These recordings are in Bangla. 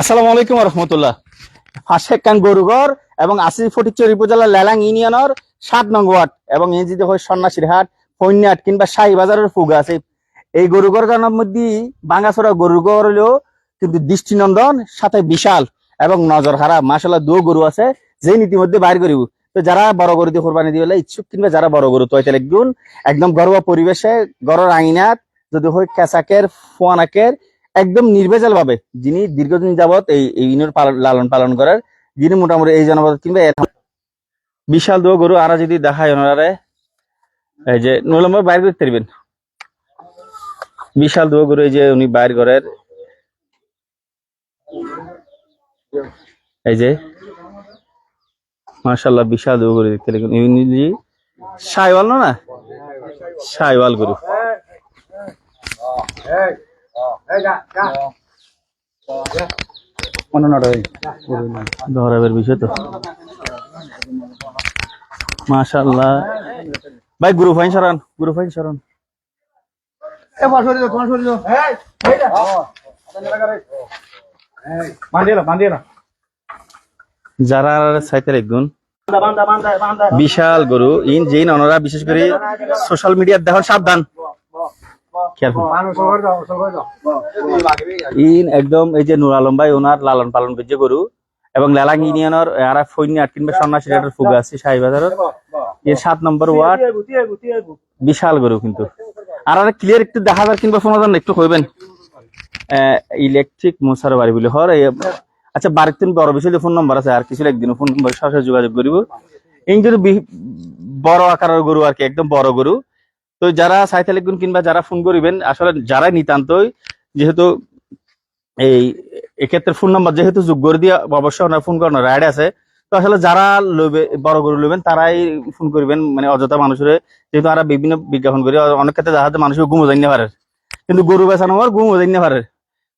আসসালামু আলাইকুম রহমতুল্লাহ। ফাঁসেকান গরুগর এবং আসি ফটিকচর উপজেলার লেলাং ইউনিয়নের সাত নং ওয়ার্ড এবং যদি হয় সন্ন্যাসীর হাট ফৈন্যাট কিংবা শাহী বাজারের ফুগা আছে। এই গরুগর গানের মধ্যে বাঙ্গাছড়া গরুগর হলেও কিন্তু দৃষ্টিনন্দন, সাথে বিশাল এবং নজর খারাপ মাসাল্লাহ দু গরু আছে যে নীতিমধ্যে বাইর করিব। তো যারা বড় গরু দিয়ে কোরবানি দিবে ইচ্ছুক কিংবা যারা বড় গরু লিখুন একদম ঘরোয়া পরিবেশে গড়ের আঙিনাত, যদি হয় কেঁচাকের, ফোয়ানাকের একদম নির্ভেজাল ভাবে। যিনি দীর্ঘদিন যাবত এই ইউনিয়ন লালন পালন করার, যিনি মোটামুটি এই জনপদ কিংবা বিশাল দো গরু, আরা যদি দেখায় ওনারে এই যে নলম্বর বাইর করতে পারবেন বিশাল দো গরু, এই যে উনি বাইর করের এই যে মাশাল্লাহ বিশাল দো গরু দেখতে সাইওয়াল না? সাইওয়াল গরু। ধরাবের বিষয় তো। মাশাল্লাহ ভাই গ্রুপ ফাইন সরান গ্রুপ ফাইন সরান। যারা সাইতে একগুন বিশাল গরু। ইন যেইন অনরা বিশেষ করে সোশ্যাল মিডিয়ার দেখুন সাবধান। ইন একদম এই যে নুর আলম ভাই ওনার লালন পালন করছে গরু। এবং লেলাং ইউনিয়নের আর ফৈন্য আট কিংবা সন্ন্যাসী রেটের ফুগা আছে শাহীবাজারের। এর সাত নম্বর ওয়ার্ড। বিশাল গরু কিন্তু। আর আর ক্লিয়ার একটু দেখা যার কিংবা শোনা যান একটু কইবেন। ইলেকট্রিক মশার বাড়ি বলে হর আচ্ছা বাড়ির তিন বড় বেশি ফোন নম্বর আছে আর কিছু একদিন ফোন নম্বর সরাসরি যোগাযোগ করিব। এই যদি বি- বড় আকারের গরু আর কি একদম বড় গরু। তো যারা সাইতে লিখবেন কিংবা যারা ফোন করিবেন, আসলে যারা নিতান্তই যেহেতু এই, এক্ষেত্রে ফোন নাম্বার যেহেতু যোগ্য করে দিয়ে অবশ্যই ওনার ফোন করানোর রাইড আছে। তো আসলে যারা লইবে, বড় গরু লইবেন, তারাই ফোন করবেন। মানে অযথা মানুষের, যেহেতু আমরা বিভিন্ন বিজ্ঞাপন করি অনেক ক্ষেত্রে দেখা যায় মানুষের ঘুমো জানিয়ে পারে। কিন্তু গরু বেচানো হওয়ার ঘুমো জানিয়ে পারে।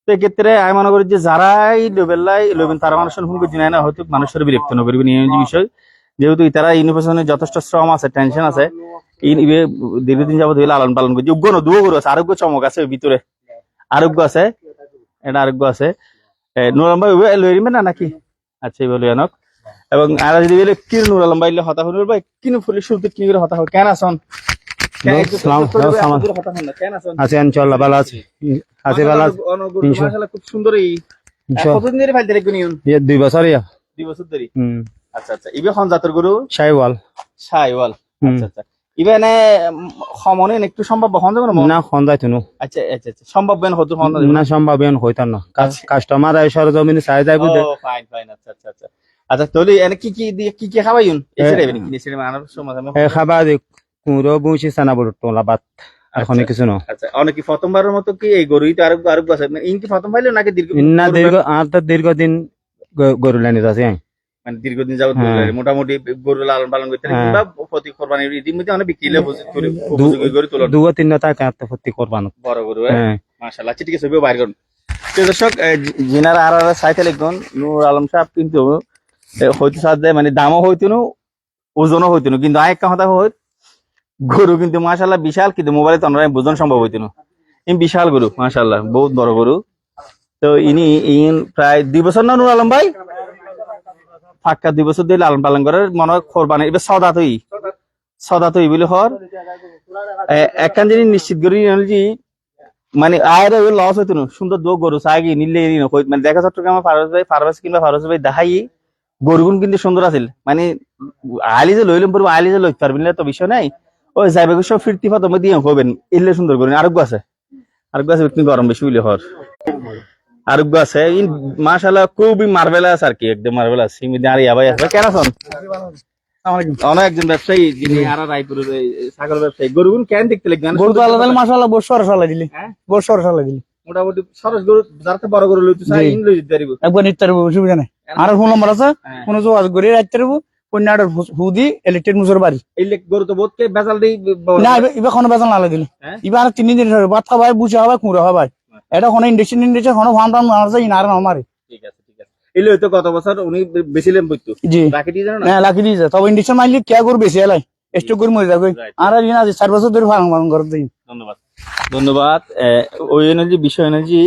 তো এক্ষেত্রে আমি মনে করি যে যারাই লোবেল্লাই লইবেন, তারা মানুষের ফোন করছি না। হয়তো মানুষের বিরক্ত না এই বিষয়। যেহেতু তারা ইউনিভার্সনে যথেষ্ট শ্রম আছে, টেনশন আছে। ইবে দীর্ঘদিন যাবত হইলে লালন পালন করছে উগ্র দুও গরু আছে আরোগ্য চমক আছে ভিতরে আরোগ্য আছে এটা আরোগ্য আছে। নুর আলম ভাই লই নিবেন না নাকি? আচ্ছা এবার লই আনক। এবং আর যদি বলে কি নুর আলম ভাই হতা ভাই কিনু ফুলে শুরুতে কি করে হতা কেন আসন আছে? ইনশাল্লাহ ভালো আছে। আছে ভালো আছে। অনগরু খুব সুন্দর কতদিন ধরে ফাইতে রাখবেন ইউন ইয়ে দুই বছর ইয়া দুই বছর ধরে হুম আচ্ছা আচ্ছা। ইবে জাতের গরু আচ্ছা আচ্ছা। ইবে এনে সমনে একটু সম্ভব হন যাবে না না খন্দাই তুনু আচ্ছা আচ্ছা আচ্ছা। সম্ভব বেন হতো হন না সম্ভব এখন হইতাম না। আচ্ছা। কাস্টমার সরজমিনে চাই যাই বুঝে ফাইন ফাইন আচ্ছা আচ্ছা আচ্ছা। আচ্ছা তাহলে এনে কি কি কি কি খাওয়াইন এসে দেবেন কি এসে মানার সময় এ খাবা দি কুঁড়ো বুঝি সানা বড় টোলা বাত এখন আচ্ছা। কিছু না। আচ্ছা অনেক কি প্রথমবার মতো কি এই গরুই তো আরও আরও আছে ইন কি প্রথম পাইলো নাকি দীর্ঘ না দীর্ঘ আর তো দীর্ঘদিন গরু লাইনে আছে মানে দীর্ঘদিন যাবত হ্যাঁ। মোটামুটি গরু লালন পালন করতে হ্যাঁ। কিংবা প্রতি কোরবানির ইতিমধ্যে অনেক বিক্রি হলে উপযোগী করে দু- উপযোগী করে দু তিন টাকা আত্ম ভর্তি করবানো বড় গরু হ্যাঁ? মাশাআল্লাহ আচ্ছা ঠিক আছে বাইর করুন। দর্শক জিনার আর আর সাইতে লিখুন নূর আলম সাহেব কিন্তু এ, হয়তো সাথে মানে দামও হইতো না ওজনও হইতো না কিন্তু আরেক কথা হই গরু কিন্তু মাশাআল্লাহ বিশাল কিন্তু মোবাইলে তো আমরা বোঝন সম্ভব হইতো না ইনি বিশাল গরু মাশাআল্লাহ বহুত বড় গরু। তো ইনি ইন প্রায় দুই বছর না নূর আলম ভাই? ফাঁকা দুই বছর দিয়ে লালন পালন করে, মনে হয় কোরবানি। এবার সদা তুই। সদা তুই বলে হর। একখান জিনিস নিশ্চিত করি যে মানে আয়ের লস হইতো না। সুন্দর দো গরু সাগি নিলে মানে দেখা চট্টগ্রামে ফারুস ভাই ফারুস কিংবা ফারুস ভাই দেখাই গরুগুন কিন্তু সুন্দর আছিল। মানে আলি যে লইলাম পড়ব, আলি যে লইতে পারবেন তো বিষয় নাই। ওই যাইবে সব ফিরতি ফাতো মধ্যে দিয়ে হবেন এলে সুন্দর করেন আরোগ্য আছে। আরোগ্য আছে গরম বেশি হইলে হর। আরোগ্য আছে। ইন মাশাআল্লাহ খুবই মার্ভেলাস আর কি একদম মার্ভেলাস সিমিতে আর ইয়াবাই আছে। কেন আছেন? অনেক একজন ব্যবসায়ী যিনি আর রায়পুরের এই ছাগল ব্যবসায়ী। গরুগুন কেন দেখতে লাগবেন গরু তো আলাদা মাসাল্লাহ বড় সর সালা দিলি। হ্যাঁ? বড় দিলি। মোটামুটি সরস গরু যার বড় গরু লইতে চাই ইন লই দিতে পারিব। একবার নিতে পারব অসুবিধা নেই। আর ফোন নম্বর আছে? হ্যাঁ। কোনো যোগাযোগ করে রাখতে পারব। কন্যাটার হুদি ইলেকট্রিক মুসর বাড়ি। এই লে- গরু তো বহুতকে বেজাল দেই না এবার কোনো দিলি। হ্যাঁ? আর তিন দিন ধরে ভাত বুঝে হবে কুঁড়ো হবে এটা কোনো ইন্ডাকশন ইন্ডাকশন কোনো ফার্ম টার্ম আছে ইনার আমারে ঠিক আছে ঠিক আছে। এলে হয়তো গত বছর উনি বেশি লেম বইতো। জি। রাখি দিয়ে জানো না? হ্যাঁ দিয়েছে তবে ইন্ডাকশন মারলে কে করে বেশি এলাই? স্টক করে মরে যাবে। আর আর ইনা আছে চার বছর ধরে ফার্ম ফার্ম করে ধন্যবাদ। ধন্যবাদ। ওই এনার্জি বিষয় এনার্জি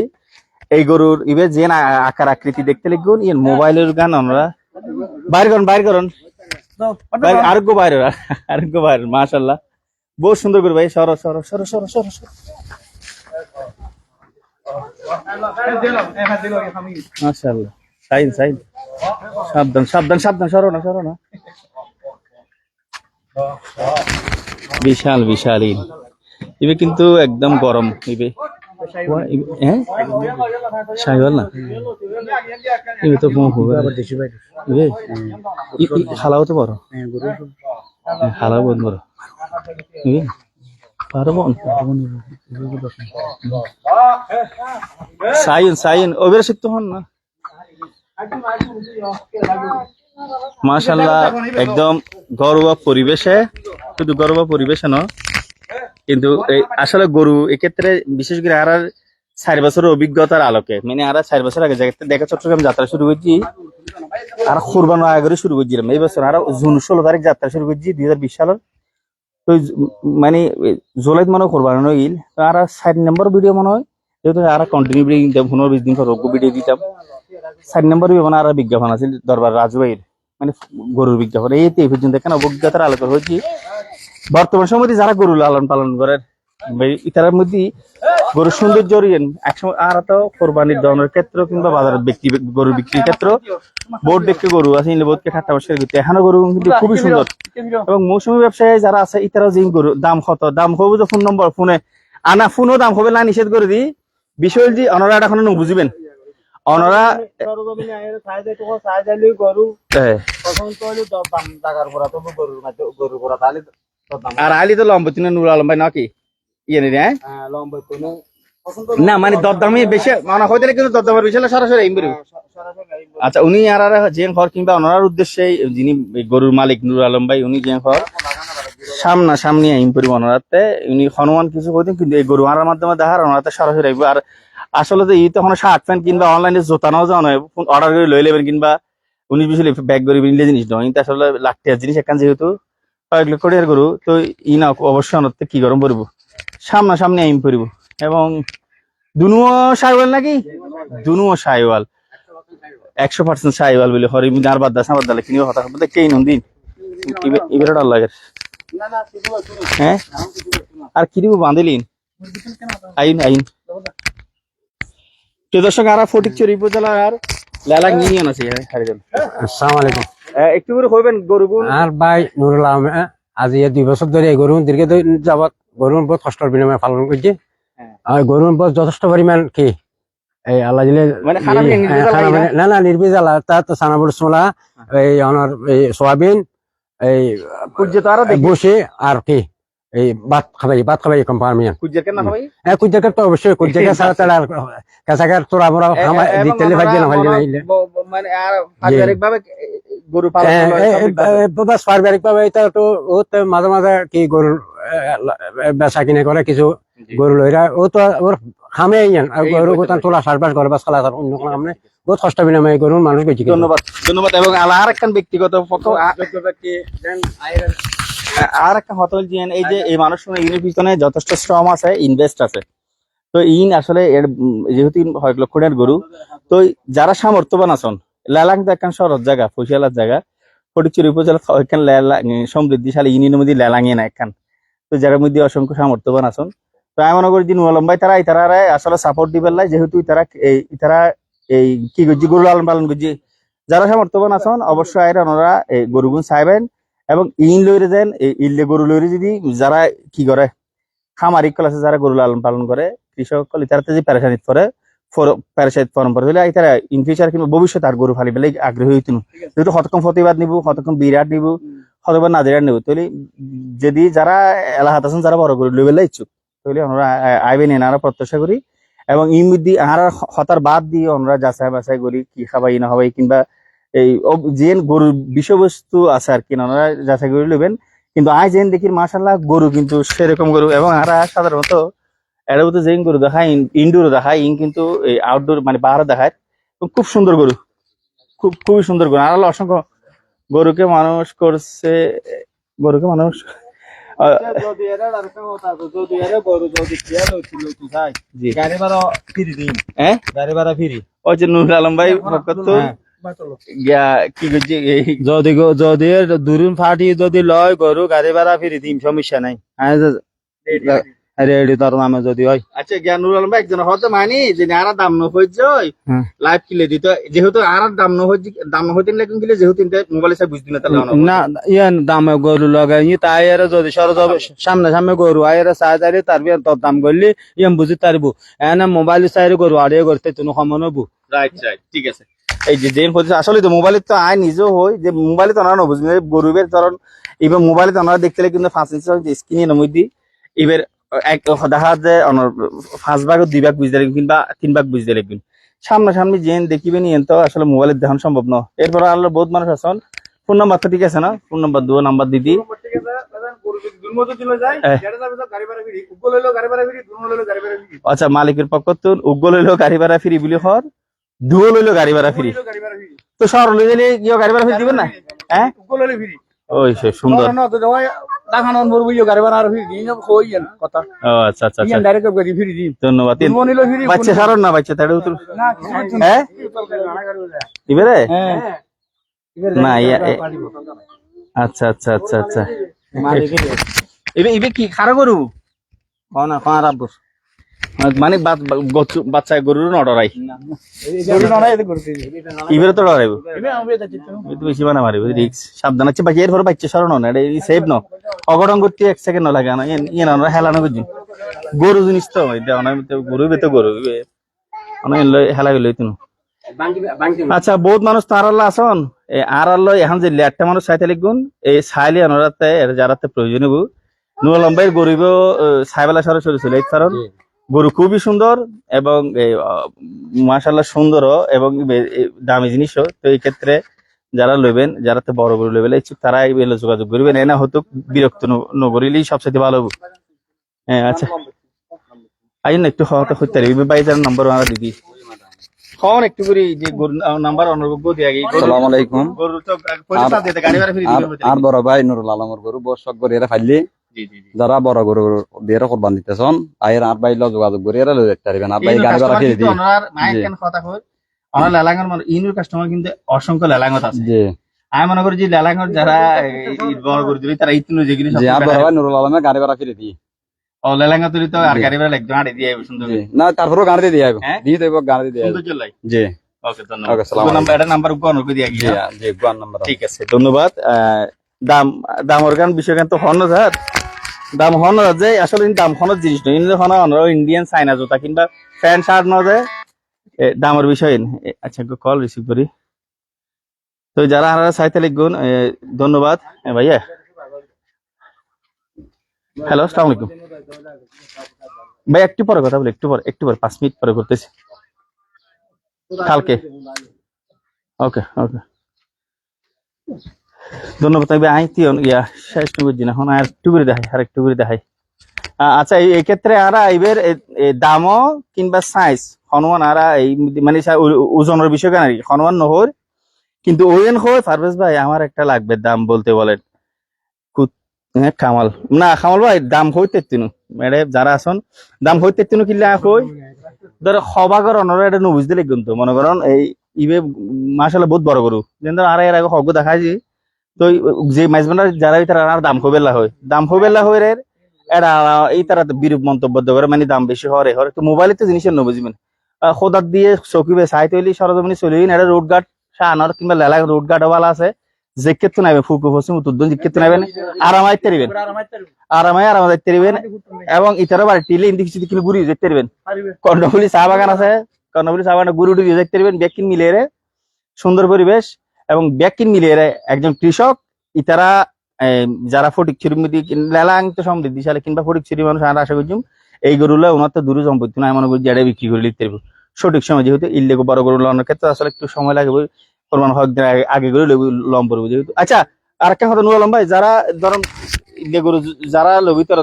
এই গরুর ইবে যে না আকার আকৃতি দেখতে লিখুন ইয়ে মোবাইলের গান আমরা বাইর করুন বাইর করুন। আরোগ্য বাইর আরোগ্য বাইর মাশাল্লাহ বহুত সুন্দর করে ভাই সর সর সর সর সর সর। মাশাল্লাহ সাইন সাইন সাবধান সাবধান সাবধান সরো না সরো না। বিশাল বিশাল ইন ইবে কিন্তু একদম গরম ইবে। হ্যাঁ? সাইওয়াল না? ইবে তো কম হবে হালাও তো বড়। হ্যাঁ, হালাও বড়। ইবে? পারব সাইন সাইন। ওবের শিখতে হন না। মাশাল্লাহ একদম ঘরোয়া পরিবেশে শুধু ঘরোয়া পরিবেশে ন কিন্তু এই আসলে গরু এক্ষেত্রে বিশেষ করে আর চার বছরের অভিজ্ঞতার আলোকে। মানে আর চার বছর আগে দেখা চট্টগ্রাম যাত্রা শুরু করছি আর কোরবান আগে শুরু করছিলাম। এই বছর আর জুন ষোলো তারিখ যাত্রা শুরু করছি দুই হাজার বিশ সালের মানে জুলাইত মানে করবার কোরবান গিল। আর চার নম্বর ভিডিও মনে হয়। যেহেতু আর কন্টিনিউ দিতাম পনেরো বিশ দিন পর রোগ ভিডিও দিতাম চার নম্বর বিমান আর বিজ্ঞাপন আছে দরবার রাজবাইয়ের মানে গরুর বিজ্ঞাপন। এই পর্যন্ত কেন অভিজ্ঞতার আলোচনা হয়েছি বর্তমান সময় যারা গরু লালন পালন করেন ইতার মধ্যে গরুর সৌন্দর্য রিয়েন একসময় আর তো কোরবানির দনের ক্ষেত্র কিংবা বাজারের ব্যক্তি গরু বিক্রির ক্ষেত্র বোর্ড দেখতে গরু আছে ইনলে বোধকে ঠাট্টা বসে করতে। এখানে গরু কিন্তু খুবই সুন্দর। এবং মৌসুমী ব্যবসায়ী যারা আছে ইতারাও যে গরু দাম কত? দাম হবে তো ফোন নম্বর ফোনে। আনা ফোনও দাম হবে না নিষেধ করে দি বিষয় যে অনরা এখন বুঝিবেন অনরা গরু আর আলি তো লম্বা তিনি নুর আলম ভাই নাকি? ইয়ে নি হ্যাঁ? হ্যাঁ, নে। মানে দরদামি বেশি মানে হইতে কিন্তু দরদামের বেশি সরাসরি আইন বেরোবে আচ্ছা উনি আর আর যে ঘর কিংবা ওনার উদ্দেশ্যে যিনি গরুর মালিক নুর আলম ভাই উনি যে ঘর সামনা সামনে আইন পরিব ওনারাতে। উনি হনুমান কিছু কইতেন কিন্তু এই গরু আনার মাধ্যমে দেখার ওনারাতে সরাসরি আইব আর আসলে তো এই তখন শার্ট প্যান্ট কিংবা অনলাইনে জোতা নাও যাও নয় অর্ডার করে লই লেবেন কিংবা উনি বিশাল ব্যাগ করে নিলে জিনিস নয় কিন্তু আসলে লাখটি জিনিস এখান যেহেতু কয়েক লক্ষ টাকার গরু তো ই না অবশ্যই কি গরম পড়ব সামনা সামনে আইন পরিব এবং দুনুও সাইওয়াল নাকি? দুনুও সাইওয়াল। একশো পার্সেন্ট সাইওয়াল বলে হরি আর বাদ দাস আমার দালে কিনিও হতা কেই নন্দিন এবারে ডাল লাগে। হ্যাঁ? আর কি দিব বাঁধিলিন আইন আইন। দর্শক আর ফটিকচুরি উপজেলার আর লেলাং ইউনিয়ন আছে হারিজন আসসালামু আলাইকুম। একটু করে হইবেন গরুগুন আর ভাই নুরুল আলম এ, আজি দুই বছর ধরে গরু দীর্ঘ যাবত গরুর বহুত কষ্টের বিনিময়ে পালন করছে। হ্যাঁ। আর গরুর বহুত যথেষ্ট পরিমাণ কি? এই আল্লাহ দিলে মানে হ্যাঁ, না? না না নির্বিজাল। তার তো সোলা এই অনার এই সোয়াবিন এই বসে আর কি এই ভাত খাবাই ভাত খাবাই কম ভাই হ্যাঁ তো অবশ্যই। কুজাকের ছাড়া তাহলে আর কাছাকার তোরা মোরা দিতে ভাজ্য না মানে আর পারিবারিক ভাবে গরু পালন হ্যাঁ, হয়, বাস পারিবারিক ভাবে এটা তো মাঝে মাঝে কি গরুর বেচা কিনে করে কিছু গরু লইরা ও তো ওর খামে গরু হইতে তোলা সারবাস করে বাস খালা অন্য কোনো কামনে বহুত কষ্ট বিনিময়ে গরুর মানুষ বেশি ধন্যবাদ ধন্যবাদ এবং আর একটা ব্যক্তিগত পক্ষ আর একটা কথা বলছি এই যে এই মানুষ ইনের পিছনে যথেষ্ট শ্রম আছে ইনভেস্ট আছে। তো ইন আসলে এর যেহেতু ইন কয়েক লক্ষ টাকার গরু তো যারা সামর্থ্যবান আছেন লালাং তো একখান শহরের জায়গা ফুসিয়ালার জায়গা ফটিকচুরি উপজেলা ওইখান লেলা সমৃদ্ধিশালী ইউনিয়নের মধ্যে লেলাঙে না একখান। তো যার মধ্যে অসংখ্য সামর্থ্যবান আছেন তো আমি মনে করি যে নুয়ালম ভাই তারা তারা আসলে সাপোর্ট দিবেন লাই যেহেতু তারা এই তারা এই কি করছি গরু লালন পালন করছি। যারা সামর্থ্যবান আছেন অবশ্যই আইরা ওনারা এই গরুগুন চাইবেন এবং ইন লইরে দেন এই ইল্লে গরু লইরে যদি যারা কি করে খামারি কল আছে যারা গরু লালন পালন করে কৃষক কল তারা যে প্যারাসানিত করে প্যারাসাইট ফর্ম করে হলে তারা ইন ফিউচার কিংবা ভবিষ্যতে আর গরু ফালি বেলে আগ্রহী হইতুন। যেহেতু কতক্ষণ প্রতিবাদ নিব কতক্ষণ বিরাট নিব কতক্ষণ নাজিরাট নিব তাহলে যদি যারা এলাহাত আছেন, যারা বড় গরু লইবেলে ইচ্ছুক, তাহলে আমরা আইবেন এনারা প্রত্যাশা করি। এবং মধ্যে আর হতার বাদ দিয়ে আমরা যাচাই বাছাই করি, কি খাবাই, না হবাই কিংবা এই যে গরুর বিষয়বস্তু আছে আর কি, ওনারা যাচাই করে নেবেন কিন্তু আজ যেন দেখি মাসাল্লাহ গরু কিন্তু সেরকম গরু, এবং আর সাধারণত এর মধ্যে যে গরু দেখায় ইনডোর দেখায়, ইন কিন্তু এই আউটডোর মানে বাহারে দেখায় খুব সুন্দর গরু, খুব, খুবই সুন্দর গরু। আর অসংখ্য গরুকে মানুষ করছে গরুকে মানুষ হ্যাঁ? আলম ভাই এই যদি যদি দুরুন ফাটি যদি লয় গরু গাড়ি ভাড়া ফিরি দিম সমস্যা নাই। রেডি তার নামে যদি হয়। আচ্ছা নুরুল আলম একজন হতে মানি যে আর দাম ন লাইভ কিলে দিত। যেহেতু আর দাম ন দাম ন হইতে লাগি কিলে? যেহেতু মোবাইলে সব বুঝদিন না তাহলে না ইয়ান দামে গরু লগাই তাই এর যদি সরজ সামনে সামনে গরু আয়ের চাই তারি বিয়ান তোর দাম করলি ইয়ান বুঝি তারবো। এনে মোবাইল চাই গরু আড়িয়ে করতে তুমি সমান হব রাইট রাইট ঠিক আছে। এই যে জেন হচ্ছে আসলে তো মোবাইলে তো আয় নিজেও হই যে মোবাইলে তো না বুঝবে গরুবের ধরন এবার মোবাইলে তো আমরা দেখতে কিন্তু পাঁচ ইঞ্চি স্ক্রিনের মধ্যে। এবার এক দেখা যায় পাঁচ ভাগ দুই ভাগ বুঝতে লাগবে কিংবা তিন ভাগ বুঝতে লাগবে সামনাসামনি জেন দেখিবেন ইয়েন তো আসলে মোবাইলে দেখানো সম্ভব নয়। এরপর আল্লাহ বহুত মানুষ আছেন। ফোন নাম্বার তো ঠিক আছে না? ফোন নাম্বার দুও নাম্বার দিদি. আচ্ছা মালিকের পক্ষ তো উগ্র লইলো গাড়ি ভাড়া ফ্রি বলি হর দুও লইলো গাড়ি ভাড়া ফ্রি। তো শহর লই গেলে গাড়ি ভাড়া ফ্রি দিবেন না? হ্যাঁ? ওই সে সুন্দর। দেখানো মরবো গাড়ি ভাড়া আর দিন কইয়েন কথা। ও আচ্ছা আচ্ছা আচ্ছা। ইয়ান ডাইরেক্ট গাড়ি ফিরি দিন ধন্যবাদ। তিন মনে হলো ফিরি বাচ্চা সারন না বাচ্চা তাড়ে উত্তর না হ্যাঁ এবারে হ্যাঁ না ইয়া আচ্ছা আচ্ছা আচ্ছা আচ্ছা। এবে এবে কি খারাপ গরু কোন কোন রাব্বুর মানে বাচ- বাচ্চা গরুর নডরাই এবারে? তো ডরাইব বেশি বানা মারিব রিক্স। সাবধান আছে বাকি এর পরে বাচ্চা সরণ না এটা সেভ ন অঘটন করতে এক সেকেন্ড না লাগে না ইয়ে না হেলানো করছি। গরু জিনিস তো গরু বে তো গরু বে অনেক লই- হেলা গেল তুমি আচ্ছা বহুত মানুষ তো আর আল্লাহ আসন এ আর আল্লাহ এখন যে লেটটা মানুষ চাইতে লিখুন এই চাইলে অনরাতে এর যারাতে প্রয়োজন হব নুয়া লম্বাই গরিব ছাইবেলা সরে চলে চলে কারণ গরু খুবই সুন্দর এবং মাসাল্লাহ সুন্দর এবং দামি জিনিসও। তো এই ক্ষেত্রে যারা লইবেন যারা তো বড় গরু লইবেন ইচ্ছুক তারা এই বেলে যোগাযোগ করবেন। এনা হতো বিরক্ত নগরিলেই সবচেয়ে ভালো হ্যাঁ আচ্ছা। আইন একটু হওয়াতে হইতে পারি। বাইজার নম্বর আমরা দিদি হন একটু করে যে গরু নাম্বার অনুভব দিয়ে আগে আসসালামু আলাইকুম। গরু তো পয়সা চাপ দিতে গাড়ি ভাড়া ফিরে আর আর বড় ভাই নুরুল আলমর গরু বর্ষক এরা ফাইলি। যারা বড় গরু দিয়ে কোরবান দিতেছন আয়ের আর লগ যোগাযোগ করে এরা লই দেখতে পারবেন আর গাড়ি ভাড়া কাস্টমার দিই। কথা কই? ওনার লেলাঙ্গর মানে ইনুর কাস্টমার কিন্তু অসংখ্য লেলাঙ্গত আছে। জি। আমি মনে করি যে লেলাঙ্গর যারা এই- এই বড় করে দিবি তারা ইতিনো যেগুলি জি আর বড় ভাই নুরুল আলমের গাড়ি ভাড়া ফিরে দিই। ও লেলাঙ্গা তুলি তো আর গাড়ি ভাড়া একদম আড়ে দিয়ে আইবো সুন্দর না তারপরেও গাড়ি দিয়ে হ্যাঁ? দিয়ে দেব গাড়ি দিয়ে সুন্দর চলাই জি। ওকে ধন্যবাদ। এটা নাম্বার করে দিয়ে জি গোয়ান নাম্বার। ঠিক আছে ধন্যবাদ। দাম দাম অর্গান বিষয় কিন্তু হন স্যার। দাম হন যে, আসলে দাম হন জিনিস নয়। ইন হন ইন্ডিয়ান চাইনা জুতা কিংবা প্যান্ট শার্ট ন যে দামের বিষয় আচ্ছা কল রিসিভ করি। তো যারা হারা চাইতে লিখুন ধন্যবাদ। ভাইয়া। হ্যালো আসসালামু আলাইকুম। ভাই, একটু পরে কথা বলি, একটু পরে একটু পরে, পাঁচ মিনিট পরে করতেছি। কালকে। ওকে ওকে ধন্যবাদ তবে আই তিয়ন, ইয়া, শেষ টুকু দিন। এখন আর একটু করে দেখাই আর একটু করে দেখাই আচ্ছা এই ক্ষেত্রে আর এবার দামও কিংবা সাইজ হনুমান আর এই মানে ওজনের বিষয় কেন আর কি? হনুমান নহর কিন্তু ওয়েন হয় পারভেজ ভাই, আমার একটা লাগবে দাম বলতে বলেন কামাল। না, কামাল ভাই, দাম হইতে তিনু। মেরে যারা আসন দাম হইতে তিনু কিল্লা কই ধর সবাগর অনর এটা নুবুঝ দিলে কিন্তু, মনে করেন, এই, ইবে মাসাল্লাহ বহুত বড় গরু। যেন আর এর আগে হগ দেখাইছি। তো যে মাইজবান্ডার যারা তারা আর দাম হবেলা হয়। দাম হবেলা হয় রে, এরা এই তারা বিরূপ মন্তব্য করে মানে দাম বেশি হরে হরে তো মোবাইলে তো জিনিসের নবুঝবেন খোদার দিয়ে চকিবে চাই তৈলি, সরজমিনি চলিন রোড গার্ড শাহানর কিংবা লেলা রোড গার্ড ওয়ালা আছে। জেকেত তো নাইবে ফুকু ফসিম, উত্তর জিকেত তো নাইবেন আরামাই তেরিবেন আরামাই আরামাই তেরিবেন এবং ইতারা বাড়ি, টিলে ইন্দি কিছু কিলো গুড়ি যেতে পারবেন কর্ণফুলি চা বাগান আছে, কর্ণফুলি চা বাগানে গুরু টুরি দেখতে পারবেন ব্যাকিন মিলিয়ে রে। সুন্দর পরিবেশ। এবং ব্যাকিন মিলিয়ে একজন কৃষক ইতারা যারা ফটিক ছুরি মধ্যে লেলাং তো সমৃদ্ধিশালী কিংবা ফটিক ছুরি মানুষ আর আশা করছি এই গরুগুলো ওনার তো দূর সম্পত্তি নয় মনে করি জেডে বিক্রি করে লিখতে পারব। সঠিক সময় যেহেতু ইল্লেগো বড় গরু লাগানোর ক্ষেত্রে আসলে একটু সময় লাগে প্রমাণ হক আগে- গরু লম পড়ব যেহেতু। আচ্ছা আর একটা কথা নুরালম ভাই যারা ধরুন ইল্লে গরু যারা লবি তোর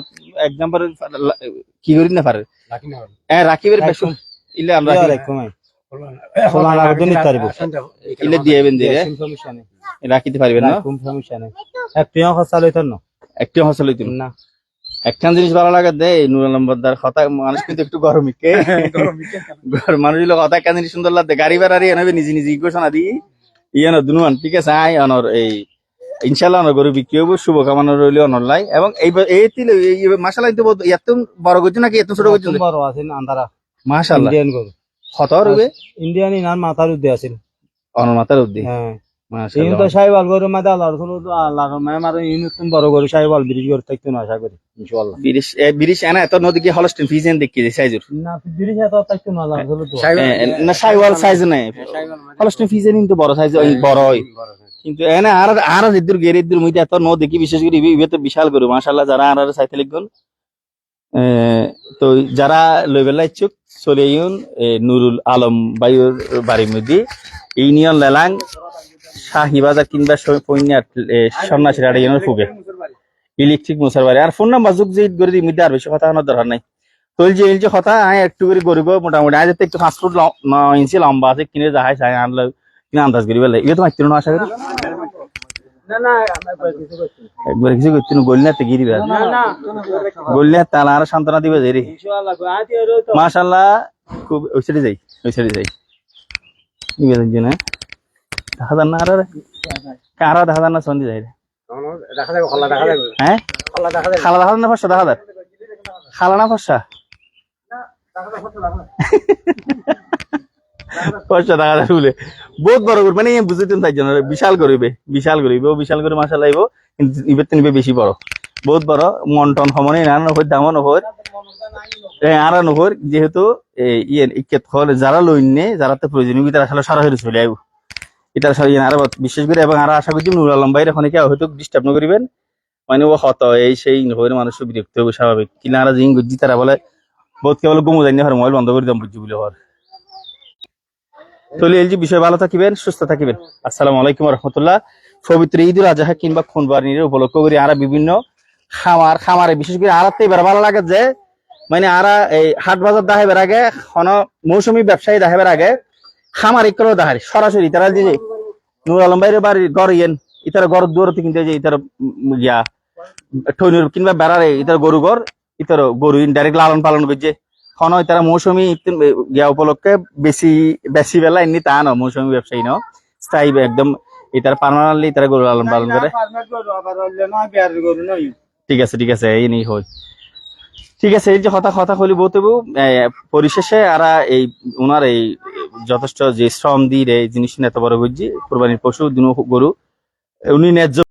এক্সাম্পল কি করি না পারে? হ্যাঁ বেশম ইলে আমরা ইলে দিয়ে বেন রাখিতে পারবেন না? সমস্যা নেই। তুইও খরচা লইত না। একটি হসল হইতো না? একখান জিনিস ভালো লাগে দে নুর আলম কথা মানুষ কিন্তু একটু গরমিকে গরম মানুষ হইল কথা একখান জিনিস সুন্দর গাড়ি বেড়ারি এনে নিজে নিজে ঘোষণা দি। ইয়ে না দুনুয়ান ঠিক আছে আই অনর এই ইনশাল্লাহ অনর গরু বিক্রি হব শুভকামনা রইলে অনর লাই। এবং এই এই তিল মাসাল্লাহ কিন্তু বহুত- এত বড় করছ নাকি? এত ছোট করছ বড় আছেন আন্ধারা। মাসাল্লাহ কত রবে ইন্ডিয়ান ইনার মাথার উদ্দে আছেন অনর মাথার উদ্দি? হ্যাঁ। ইন মাসাল্লাহ তো সাহেবাল গরু মাঝে আল্লাহ রসুল আল্লাহ মানে মারো ইন তুমি বড় গরু সাহেবাল ব্রিজ গরু থাকতো না আশা করি। ইনশাআল্লাহ। বিরিশ এ বিরিশ এনা এত নদী কি হলস্টেন ফিজেন দেখি সাইজুর। না ব্রিজ এত থাকতো না আল্লাহ রসুল তো। না সাইজ নাই। হলস্টেন ফিজেন কিন্তু বড় সাইজ বড় হয়। কিন্তু এনে আর আর ইদ্দুর গের ইদ্দুর মুইতে এত ন দেখি বিশেষ করে ইবি ইবে তো বিশাল গরু মাশাআল্লাহ যারা আর আর সাইতে লিখগুন তো যারা লইবেলা ইচ্ছুক চলে ইউন নুরুল আলম বায়ুর বাড়ির মধ্যে ইউনিয়ন লেলাং শাহিবাজার কিংবা পৈনার সন্ন্যাসী রাড়ি ইউনিয়ন ফুগে। ইলেকট্রিক মুসার বাড়ি। আর ফোন নাম্বার যুগ যে করে দিই মধ্যে আর বেশি কথা হওয়ার দরকার নাই। তো যে যে কথা, আয় একটু করে গরিব মোটামুটি। আজ একটু পাঁচ ফুট নয় ইঞ্চি লম্বা আছে, কিনে যাহাই, চাই, আনলে, কিনে আন্দাজ করি বেলা ইয়ে তো মাইত্র না আশা করি না না আমরা কিছু করছি না। একবার কিছু করছি না। গলি না তো গিরি না না তাহলে আর সান্ত্বনা দিবে যাই রে। মাশাল্লাহ খুব ওই সাইডে যাই। ওই সাইডে যাই না দেখা যান না আর কারা দেখা যান না সন্ধি যাই রে। দেখা যাবে খোলা দেখা হ্যাঁ? খোলা দেখা যাবে খালা দেখা যান না ফসা দেখা যান খালা না ফসা? যায় বলে বহুত বড় করে মানে বুঝতেন তাই জন্য। বিশাল করিবে বিশাল করিবে ও বিশাল করে মাসা লাইব কিন্তু ইবের নিবে বেশি বড়। বহুত বড়, মন টন সমানে না নহর দামও নহর। আর নহর, যেহেতু ইয়ে ইকেত হল যারা লইনে যারা তো প্রয়োজনীয় তারা আসলে সরাসরি চলে আইব। এটা আরও বিশেষ করে, এবং আশা করছি নুর আলম ভাইয়ের এখন হয়তো ডিস্টার্ব না করিবেন। মানে ও হত, এই সেই নহর মানুষ বিরক্ত হবে স্বাভাবিক। কিনা আর জিং গুজি তারা বলে, বহুত কেবল গুমু জানি হর, মোবাইল বন্ধ করে দাম বুঝছি বলে হর। বিষয় ভালো থাকিবেন, সুস্থ থাকিবেন। আসসালামু আলাইকুম রহমতুল্লাহ। পবিত্র ঈদুল আজহা কিংবা উপলক্ষ করে আরা বিভিন্ন খামার, খামারে, বিশেষ করে আরাতে এবার ভালো লাগে যে মানে আরা এই হাট বাজার দেখাবার আগে, কোন মৌসুমী ব্যবসায়ী দেখাবার আগে, খামার ইকলো দেখার সরাসরি তারা যে নুর আলম গড় ইয়েন, ইতার গড় দূরতে কিনতে যে ইতার ইয়া, ঠৈনুর কিংবা বেড়ারে ইতার গরু গড়, ইতার গরু ইনডাইরেক্ট লালন পালন করছে। খন ইতারা মৌসুমী ইয়া উপলক্ষে বেশি বেশি বেলা এমনি তা ন, মৌসুমী ব্যবসায়ী ন। স্থায়ী একদম ইতার পার্মানেন্টলি ইতারা গরু লালন পালন করে। ঠিক আছে ঠিক আছে, এই নেই হয় ঠিক আছে, এই যে কথা কথা হলি বলতে পরিশেষে আরা এই ওনার এই যথেষ্ট যে শ্রম দিয়ে এই জিনিস এত বড় বুঝছি। কোরবানির পশু, দুনো গরু। উনি ন্যায্য